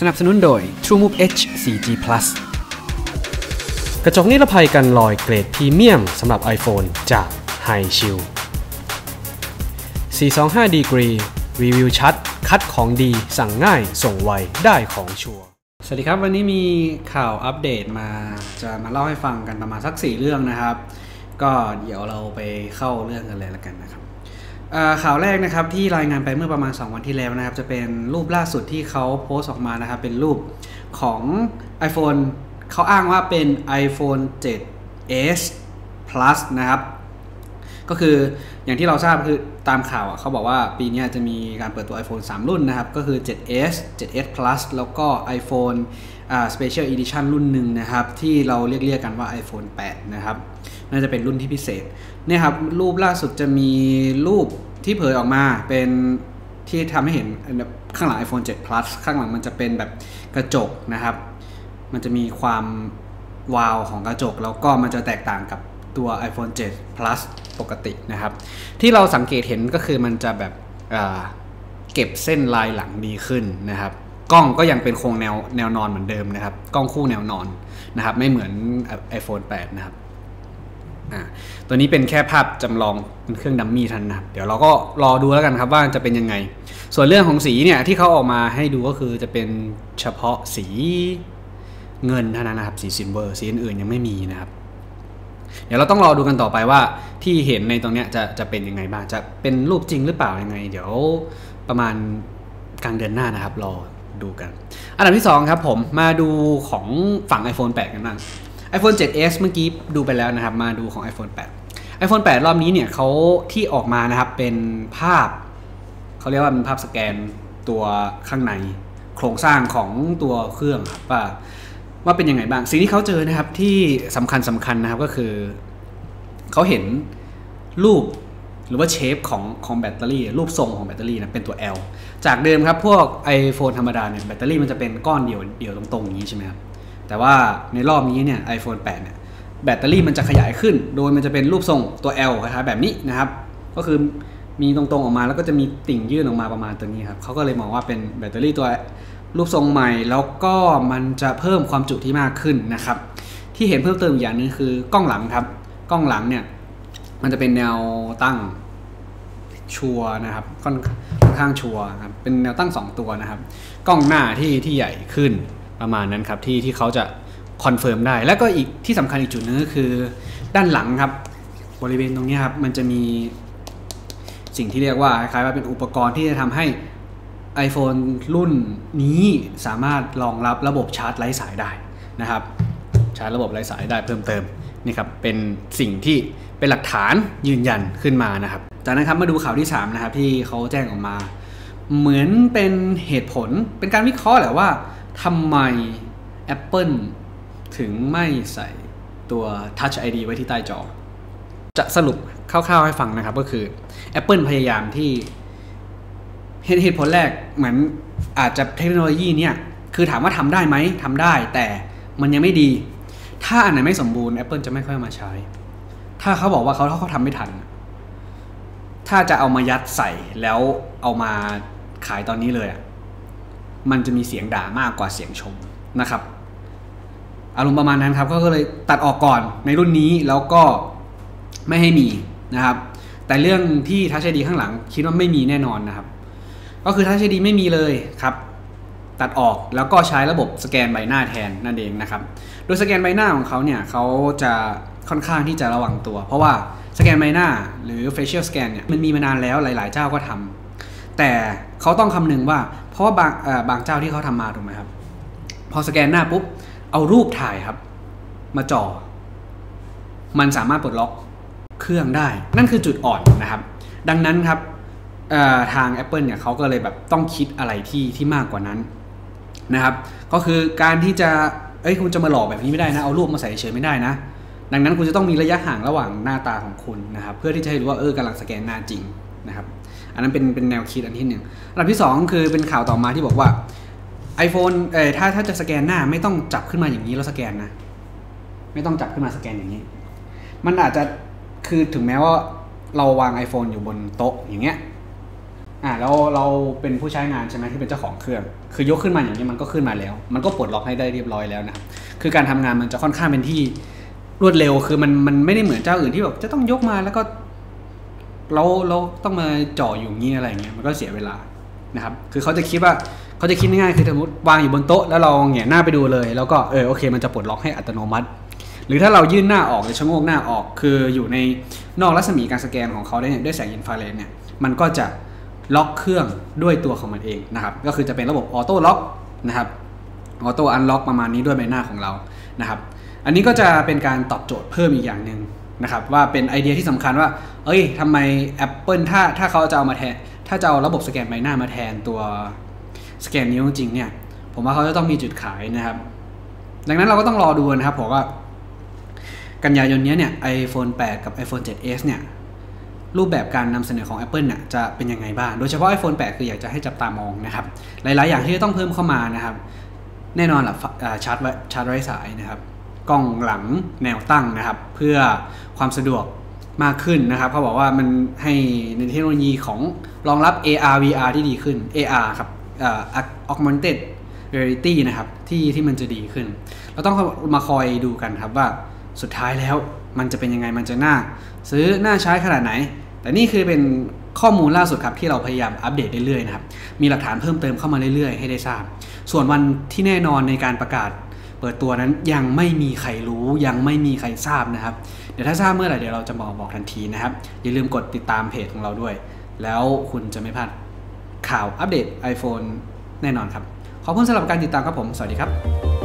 สนับสนุนโดย TrueMove H 4G Plus กระจกนิรภัยกันรอยเกรดพรีเมียมสำหรับ iPhone จาก High Chill 425 Degree รีวิวชัด คัดของดี สั่งง่าย ส่งไว ได้ของชัวร์ สวัสดีครับวันนี้มีข่าวอัปเดตมาจะมาเล่าให้ฟังกันประมาณสัก 4 เรื่องนะครับ ก็เดี๋ยวเราไปเข้าเรื่องกันเลยแล้วกันนะครับอ่า ข่าวแรกนะครับที่รายงานไปเมื่อประมาณ 2 วันที่แล้วนะครับ จะเป็นรูปล่าสุดที่เขาโพสต์ออกมานะครับ เป็นรูปของ iPhone เขาอ้างว่าเป็น iPhone 7s Plus นะครับ ก็คืออย่างที่เราทราบคือตามข่าวเขาบอกว่าปีนี้จะมีการเปิดตัว iPhone 3 รุ่นนะครับ ก็คือ 7s 7s Plus แล้วก็ iPhone อ่า Special Edition รุ่นหนึ่งนะครับ ที่เราเรียกเรียกกันว่า iPhone 8 นะครับ น่าจะเป็นรุ่นที่พิเศษเนี่ยครับรูปล่าสุดจะมีรูปที่เผยออกมาเป็นที่ทำให้เห็นข้างหลัง iPhone 7 Plus ข้างหลังมันจะเป็นแบบกระจกนะครับ มันจะมีความวาวของกระจก แล้วก็มันจะแตกต่างกับตัว iPhone 7 Plus ปกตินะครับ ที่เราสังเกตเห็นก็คือมันจะแบบเก็บเส้นลายหลังดีขึ้นนะครับ กล้องก็ยังเป็นโครงแนวแนวนอนเหมือนเดิมนะครับ กล้องคู่แนวนอนนะครับ ไม่เหมือน iPhone 8 นะครับ อ่าตัวนี้เป็นแค่ภาพจำลองเป็นเครื่องดัมมี่ท่านั้นนะครับเดี๋ยวเราก็รอดูแล้วกันครับว่าจะเป็นยังไง ส่วนเรื่องของสีเนี่ยที่เขาออกมาให้ดูก็คือจะเป็นเฉพาะสีเงินเท่านั้นนะครับสีซิลเวอร์สีอื่นๆยังไม่มีนะครับ เดี๋ยวเราต้องรอดูกันต่อไปว่าที่เห็นในตรงเนี้ยจะจะเป็นยังไงบ้างจะเป็นรูปจริงหรือเปล่ายังไง เดี๋ยวประมาณกลางเดือนหน้านะครับรอดูกัน อันดับที่ 2 ครับผมมาดูของฝั่ง iPhone 8 กันบ้าง iPhone 7s เมื่อกี้ดูไปแล้วนะครับ มาดูของ iPhone 8 iPhone 8 รอบนี้เนี่ยเขาที่ออกมานะครับเป็นภาพ เขาเรียกว่าเป็นภาพสแกนตัวข้างใน โครงสร้างของตัวเครื่องครับว่าว่าเป็นยังไงบ้าง สิ่งที่เขาเจอนะครับที่สำคัญสำคัญนะครับก็คือ เขาเห็นรูปหรือว่าเชฟของของแบตเตอรี่ รูปทรงของแบตเตอรี่นะเป็นตัว L จากเดิมครับ พวก iPhone ธรรมดาเนี่ยแบตเตอรี่มันจะเป็นก้อนเดียวเดียวตรงๆอย่างนี้ใช่ไหมครับ แต่ว่าในรอบนี้เนี่ย iPhone 8 เนี่ย แบตเตอรี่มันจะขยายขึ้น โดยมันจะเป็นรูปทรงตัว L คล้ายๆแบบนี้นะครับ ก็คือมีตรงๆออกมาแล้วก็จะมีติ่งยื่นออกมาประมาณตัวนี้ครับเขาก็เลยมองว่าเป็นแบตเตอรี่ตัวรูปทรงใหม่ แล้วก็มันจะเพิ่มความจุที่มากขึ้นนะครับ ที่เห็นเพิ่มเติมอีกอย่างนึงคือกล้องหลังครับ กล้องหลังเนี่ยมันจะเป็นแนวตั้งชัวนะครับค่อนข้างชัวครับเป็นแนวตั้ง 2 ตัวนะครับ กล้องหน้าที่ที่ใหญ่ขึ้น ประมาณนั้นครับที่ที่เขาจะคอนเฟิร์มได้ แล้วก็อีกที่สำคัญอีกจุดนึงก็คือ ด้านหลังครับ บริเวณตรงนี้ครับ มันจะมีสิ่งที่เรียกว่าคล้ายๆว่าเป็นอุปกรณ์ที่จะทำให้ iPhone รุ่นนี้สามารถรองรับระบบชาร์จไร้สายได้นะครับ ชาร์จระบบไร้สายได้เพิ่มเติมนี่ครับเป็นสิ่งที่เป็นหลักฐานยืนยันขึ้นมานะครับ จากนั้นครับมาดูข่าวที่3นะครับที่เขาแจ้งออกมา เหมือนเป็นเหตุผลเป็นการวิเคราะห์แหละว่า ทำไม Apple ถึงไม่ใส่ตัว Touch ID ไว้ที่ใต้จอ จะสรุปคร่าวๆให้ฟังนะครับก็คือ Apple พยายามที่เหตุเหตุผลแรกเหมือนอาจจะเทคโนโลยีเนี่ย คือถามว่าทำได้ไหมทำได้ แต่มันยังไม่ดี ถ้าอันไหนไม่สมบูรณ์ Apple จะไม่ค่อยมาใช้ ถ้าเขาบอกว่าเขาเขาทำไม่ทัน ถ้าจะเอามายัดใส่แล้วเอามาขายตอนนี้เลยอะ มันจะมีเสียงด่ามากกว่าเสียงชมนะครับ อารมณ์ประมาณนั้นครับก็เลยตัดออกก่อนในรุ่นนี้แล้วก็ไม่ให้มีนะครับ แต่เรื่องที่ทัชไอดีข้างหลังคิดว่าไม่มีแน่นอนนะครับ ก็คือทัชไอดีไม่มีเลยครับ ตัดออกแล้วก็ใช้ระบบสแกนใบหน้าแทนนั่นเองนะครับ โดยสแกนใบหน้าของเขาเนี่ยเขาจะค่อนข้างที่จะระวังตัว เพราะว่าสแกนใบหน้าหรือ facial scan เนี่ยมันมีมานานแล้วหลาย ๆ เจ้าก็ทำแต่เขาต้องคำนึงว่า เพราะว่าบางเอ่อบางเจ้าที่เขาทำมาถูกไหมครับ พอสแกนหน้าปุ๊บเอารูปถ่ายครับ มาจ่อมันสามารถปลดล็อกเครื่องได้ นั่นคือจุดอ่อนนะครับ ดังนั้นครับทาง Apple เนี่ยเขาก็เลยแบบต้องคิดอะไรที่ที่มากกว่านั้นนะครับ ก็คือการที่จะเอ้ยคุณจะมาหลอกแบบนี้ไม่ได้นะ เอารูปมาใส่เฉยไม่ได้นะ ดังนั้นคุณจะต้องมีระยะห่างระหว่างหน้าตาของคุณนะครับ เพื่อที่จะให้รู้ว่าเออกำลังสแกนหน้าจริงนะครับ อันนั้นเป็นเป็นแนวคิดอันที่หนึ่งอันดับที่สองคือเป็นข่าวต่อมาที่บอกว่า iPhone เอ่อถ้าถ้าจะสแกนหน้าไม่ต้องจับขึ้นมาอย่างนี้แล้วสแกนนะ ไม่ต้องจับขึ้นมาสแกนอย่างนี้ มันอาจจะคือถึงแม้ว่าเราวาง iPhone อยู่บนโต๊ะอย่างเงี้ยอ่าแล้วเราเป็นผู้ใช้งานใช่ไหมที่เป็นเจ้าของเครื่อง คือยกขึ้นมาอย่างนี้มันก็ขึ้นมาแล้ว มันก็ปลดล็อกให้ได้เรียบร้อยแล้วนะครับคือการทำงานมันจะค่อนข้างเป็นที่รวดเร็วคือมันมันไม่ได้เหมือนเจ้าอื่นที่แบบจะต้องยกมาแล้วก็ เราเราต้องมาจ่ออยู่งี้อะไรเงี้ยมันก็เสียเวลานะครับ คือเขาจะคิดว่าเขาจะคิดง่ายๆคือสมมติวางอยู่บนโต๊ะแล้วเราเงี่ยหน้าไปดูเลย แล้วก็เออโอเค มันจะปลดล็อกให้อัตโนมัติ หรือถ้าเรายื่นหน้าออกหรือชะโงกหน้าออก คืออยู่ในนอกรัศมีการสแกนของเขาได้เนี่ยด้วยแสงอินฟราเรดเนี่ยมันก็จะล็อกเครื่องด้วยตัวของมันเองนะครับ ก็คือจะเป็นระบบออโต้ล็อกนะครับออโต้อันล็อกประมาณนี้ด้วยใบหน้าของเรานะครับ อันนี้ก็จะเป็นการตอบโจทย์เพิ่มอีกอย่างหนึ่ง นะครับว่าเป็นไอเดียที่สำคัญว่า เอ้ยทำไม Apple ถ้าถ้าเขาจะเอามาแทน ถ้าจะเอาระบบสแกนใบหน้ามาแทนตัวสแกนนิ้วจริงเนี่ย ผมว่าเขาจะต้องมีจุดขายนะครับ ดังนั้นเราก็ต้องรอดูนะครับผมว่า กันยายนนี้เนี่ย iPhone 8 กับ iPhone 7s เนี่ย รูปแบบการนำเสนอของ Apple เนี่ยจะเป็นยังไงบ้าง โดยเฉพาะ iPhone 8 คืออยากจะให้จับตามองนะครับ หลาย ๆ อย่างที่จะต้องเพิ่มเข้ามานะครับ แน่นอนหละอ่าชาร์จไว้ชาร์จไร้สายนะครับ กล้องหลังแนวตั้งนะครับ เพื่อความสะดวกมากขึ้นนะครับเขาบอกว่ามันให้ในเทคโนโลยีของรองรับ AR VR ที่ดีขึ้น AR ครับอ่า augmented reality นะครับที่ที่มันจะดีขึ้น เราต้องมาคอยดูกันครับว่าสุดท้ายแล้วมันจะเป็นยังไงมันจะน่า ซื้อน่าใช้ขนาดไหน แต่นี่คือเป็นข้อมูลล่าสุดครับที่เราพยายามอัปเดตเรื่อยๆนะครับมีหลักฐานเพิ่มเติมเข้ามาเรื่อยๆ ให้ได้ทราบ ส่วนวันที่แน่นอนในการประกาศ เปิดตัวนั้นยังไม่มีใครรู้ยังไม่มีใครทราบนะครับ เดี๋ยวถ้าทราบเมื่อไหร่เดี๋ยวเราจะบอกบอกทันทีนะครับ อย่าลืมกดติดตามเพจของเราด้วย แล้วคุณจะไม่พลาดข่าวอัปเดต iPhone แน่นอนครับ ขอบคุณสำหรับการติดตามครับผม สวัสดีครับ